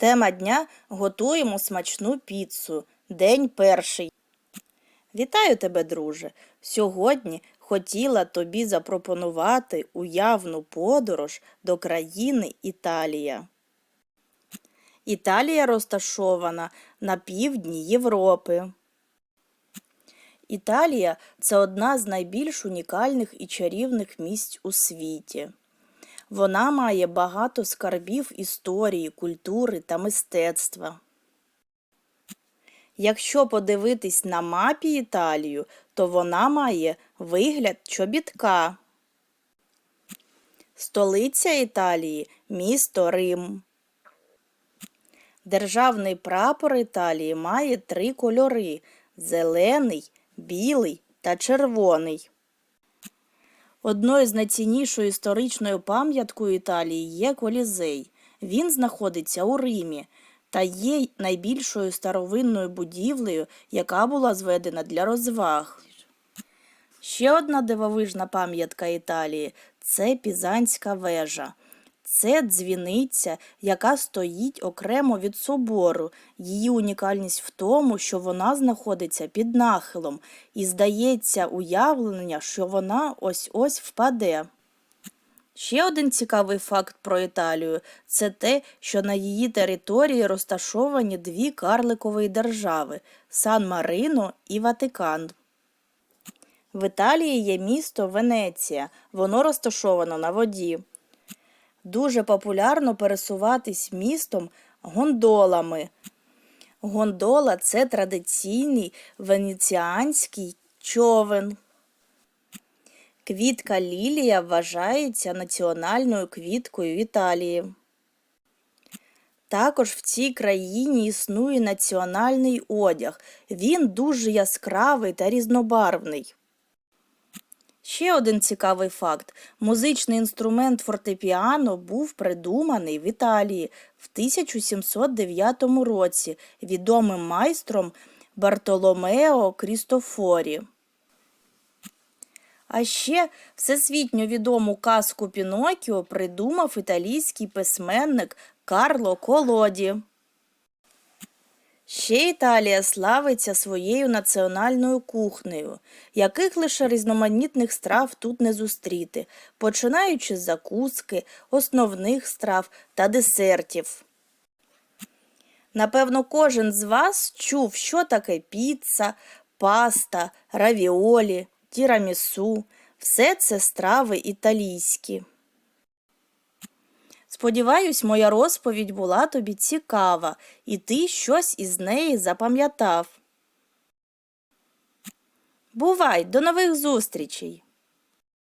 Тема дня готуємо смачну піцу. День перший. Вітаю тебе, друже. Сьогодні хотіла тобі запропонувати уявну подорож до країни Італія. Італія розташована на півдні Європи. Італія це одна з найбільш унікальних і чарівних місць у світі. Вона має багато скарбів історії, культури та мистецтва. Якщо подивитись на мапі Італію, то вона має вигляд чобітка. Столиця Італії місто Рим. Державний прапор Італії має три кольори зелений, білий та червоний. Одною з найціннішою історичною пам'яткою Італії є Колізей. Він знаходиться у Римі та є найбільшою старовинною будівлею, яка була зведена для розваг. Ще одна дивовижна пам'ятка Італії це Пізанська вежа. Це дзвіниця, яка стоїть окремо від собору. Її унікальність в тому, що вона знаходиться під нахилом, і здається уявлення, що вона ось-ось впаде. Ще один цікавий факт про Італію це те, що на її території розташовані дві карликові держави Сан Марино і Ватикан. В Італії є місто Венеція, воно розташовано на воді. Дуже популярно пересуватись містом гондолами. Гондола це традиційний венеціанський човен. Квітка лілія вважається національною квіткою Італії. Також в цій країні існує національний одяг. Він дуже яскравий та різнобарвний. Ще один цікавий факт: музичний інструмент фортепіано був придуманий в Італії в 1709 році відомим майстром Бартоломео Крістофорі. А ще всесвітньо відому казку Пінокіо придумав італійський письменник Карло Колоді. Ще Італія славиться своєю національною кухнею, яких лише різноманітних страв тут не зустріти, починаючи з закуски, основних страв та десертів. Напевно, кожен з вас чув, що таке піца, паста, равіолі, тірамісу. Все це страви італійські. Сподіваюсь, моя розповідь була тобі цікава, і ти щось із неї запам'ятав. Бувай, до нових зустрічей!